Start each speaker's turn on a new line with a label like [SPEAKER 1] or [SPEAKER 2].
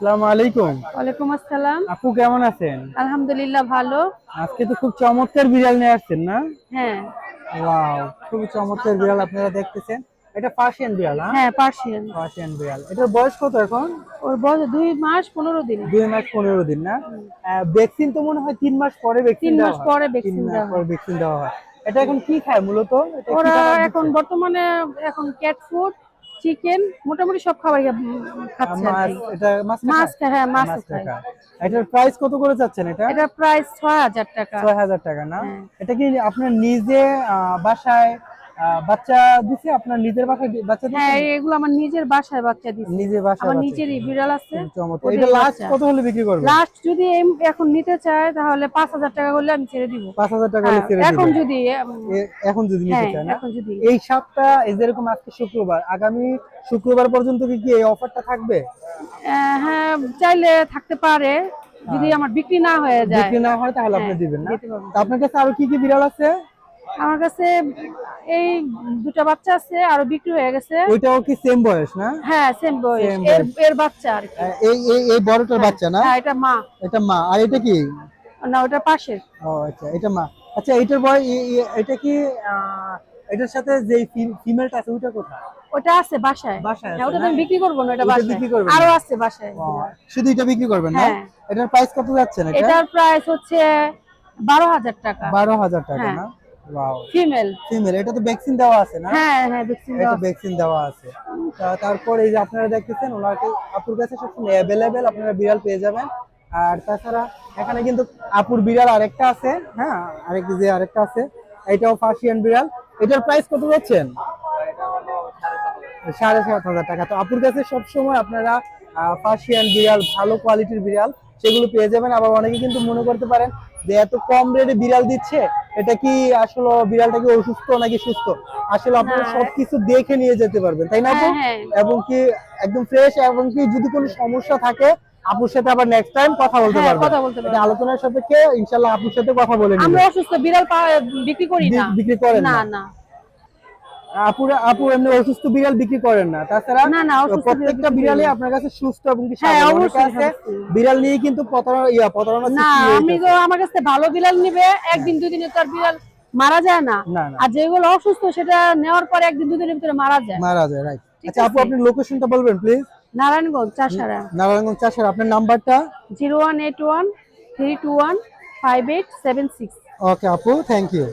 [SPEAKER 1] আসসালামু আলাইকুম।
[SPEAKER 2] ওয়ালাইকুম আসসালাম।
[SPEAKER 1] আপু কেমন আছেন?
[SPEAKER 2] আলহামদুলিল্লাহ ভালো।
[SPEAKER 1] আজকে তো খুব চমৎকার বিড়াল নিয়ে আসছেন না?
[SPEAKER 2] হ্যাঁ।
[SPEAKER 1] ওয়াও খুব চমৎকার বিড়াল আপনারা দেখতেছেন। এটা পার্সিয়ান বিড়াল হ্যাঁ?
[SPEAKER 2] হ্যাঁ পার্সিয়ান।
[SPEAKER 1] পার্সিয়ান বিড়াল। এটার বয়স কত এখন?
[SPEAKER 2] ওর বয়স দুই মাস পনেরো দিন।
[SPEAKER 1] দুই মাস পনেরো দিন না? ভ্যাকসিন তো মনে হয় তিন মাস পরে ভ্যাকসিন
[SPEAKER 2] তিন মাস পরে
[SPEAKER 1] তিন
[SPEAKER 2] ভ্যাকসিন দেওয়া হয়।
[SPEAKER 1] ভ্যাকসিন দেওয়া হয়। এটা এখন কি খায় মূলত?
[SPEAKER 2] ওরা এখন বর্তমানে এখন ক্যাট ফুড চিকেন মোটামুটি সব খাবার খাচ্ছে
[SPEAKER 1] এটা মাছ
[SPEAKER 2] মাছ হ্যাঁ মাছ খায়।
[SPEAKER 1] এটার প্রাইস কত করে যাচ্ছেন এটা?
[SPEAKER 2] এটা প্রাইস ছয় হাজার টাকা।
[SPEAKER 1] ছয় হাজার টাকা না?
[SPEAKER 2] হ্যাঁ।
[SPEAKER 1] এটা কি আপনার নিজে বাসায় বাচ্চা দিছে আপনার নিজের বাসায় বাচ্চা
[SPEAKER 2] হ্যাঁ
[SPEAKER 1] দিছে
[SPEAKER 2] এগুলো আমার নিজের বাসায় বাচ্চা দিচ্ছে
[SPEAKER 1] নিজে বাসায়
[SPEAKER 2] আমার নিজেরই বিড়াল আছে।
[SPEAKER 1] চমৎকার। এটা লাস্ট কত হলে বিক্রি করবে?
[SPEAKER 2] লাস্ট যদি এখন নিতে চায় তাহলে পাঁচ হাজার টাকা করলে আমি ছেড়ে দিব।
[SPEAKER 1] পাঁচ হাজার টাকা হলে
[SPEAKER 2] হ্যাঁ,
[SPEAKER 1] ছেড়ে
[SPEAKER 2] এখন যদি
[SPEAKER 1] এখন যদি নিতে
[SPEAKER 2] হ্যাঁ
[SPEAKER 1] চায় না?
[SPEAKER 2] এখন যদি।
[SPEAKER 1] এই সপ্তাহ এই যেরকম আজকে শুক্রবার আগামী শুক্রবার পর্যন্ত কি এই অফারটা থাকবে?
[SPEAKER 2] হ্যাঁ চাইলে থাকতে পারে। যদি আমার বিক্রি না হয়ে যায়
[SPEAKER 1] বিক্রি না হয় তাহলে আপনি
[SPEAKER 2] হ্যাঁ,
[SPEAKER 1] দিবেন না। আপনার কাছে আরও কি কি বিড়াল আছে?
[SPEAKER 2] আমার কাছে এই দুটা বাচ্চা আছে আরও বিক্রি হয়ে গেছে।
[SPEAKER 1] ওইটাও কি সেম বয়স না?
[SPEAKER 2] হ্যাঁ সেম বয়স। এর এর বাচ্চা আর কি।
[SPEAKER 1] এই এই এই বড়টার বাচ্চা না?
[SPEAKER 2] হ্যাঁ এটা মা।
[SPEAKER 1] এটা মা। আর এটা কি?
[SPEAKER 2] না ওটা পাশের।
[SPEAKER 1] ও আচ্ছা এটা মা। আচ্ছা এটার বয় এটা কি এটার সাথে যে ফিমেলটা আছে ওইটা কোথায়?
[SPEAKER 2] ওটা আছে বাসায়।
[SPEAKER 1] বাসায়
[SPEAKER 2] হ্যাঁ ওটা তো আমি বিক্রি করব না ওটা বাসায়।
[SPEAKER 1] বিক্রি করবেন আরও
[SPEAKER 2] আছে বাসায়।
[SPEAKER 1] শুধু এটা বিক্রি করবেন না?
[SPEAKER 2] হ্যাঁ।
[SPEAKER 1] এটার প্রাইস কত যাচ্ছে এটা?
[SPEAKER 2] এটার প্রাইস হচ্ছে বারো হাজার টাকা।
[SPEAKER 1] বারো হাজার টাকা
[SPEAKER 2] হ্যাঁ।
[SPEAKER 1] না? ওয়াও
[SPEAKER 2] ফিমেল
[SPEAKER 1] ফিমেল এটা তো ভ্যাকসিন দেওয়া আছে না?
[SPEAKER 2] হ্যাঁ হ্যাঁ ভ্যাকসিন
[SPEAKER 1] ভ্যাকসিন দেওয়া আছে। তা- তারপর এই যে আপনারা দেখতেছেন ওনাকে আপুর কাছে সবসময় অ্যাভেলেবেল আপনারা বিড়াল পেয়ে যাবেন। আর তাছাড়া এখানে কিন্তু আপুর বিড়াল আরেকটা আছে হ্যাঁ আরেক যে আরেকটা আছে এটাও ফার্সিয়ান বিড়াল। এটার প্রাইস কত যাচ্ছেন? সাড়ে সাত হাজার টাকা। তো আপুর কাছে সবসময় আপনারা ফার্সিয়ান বিড়াল ভালো কোয়ালিটির বিড়াল সেগুলো পেয়ে যাবেন। আবার অনেকে কিন্তু মনে করতে পারেন যে এত কম রেটে বিড়াল দিচ্ছে এটা কি আসলে বিড়ালটা কি অসুস্থ নাকি সুস্থ? আসলে আপনারা সবকিছু দেখে নিয়ে যেতে পারবেন তাই না
[SPEAKER 2] হ্যাঁ, হ্যাঁ।
[SPEAKER 1] এবং কি একদম ফ্রেশ এবং কি যদি কোনো সমস্যা থাকে আপুর সাথে আবার নেক্সট টাইম কথা বলতে
[SPEAKER 2] হ্যাঁ, কথা বলতে পারব।
[SPEAKER 1] এটা আলোচনার সাপেক্ষে ইনশাআল্লাহ আপুর সাথে কথা বলে
[SPEAKER 2] আমরা অসুস্থ বিড়াল বিক্রি করি না।
[SPEAKER 1] বিক্রি করেন
[SPEAKER 2] না।
[SPEAKER 1] আপুরা আপু এমনি অসুস্থ বিড়াল বিক্রি করেন না। তাছাড়া
[SPEAKER 2] না, না,
[SPEAKER 1] প্রত্যেকটা বিড়ালে আপনার কাছে সুস্থ এবং
[SPEAKER 2] হ্যাঁ,
[SPEAKER 1] বিড়াল নিয়ে কিন্তু প্রতারণা ইয়া প্রতারণা
[SPEAKER 2] না আমি তো আমার কাছে ভালো বিড়াল নিবে একদিন দুই দিনে তো আর বিড়াল মারা যায় না। আর যেগুলো অসুস্থ সেটা নেওয়ার পরে একদিন দুই দিনের ভিতরে মারা যায়।
[SPEAKER 1] মারা যায় রাইট আচ্ছা আপু আপনি লোকেশনটা বলবেন প্লিজ
[SPEAKER 2] নারায়ণগঞ্জ চাষারা।
[SPEAKER 1] নারায়ণগঞ্জ চাষের আপনার নাম্বারটা?
[SPEAKER 2] Zero one eight one three two one five eight seven six.
[SPEAKER 1] Okay আপু থ্যাংক ইউ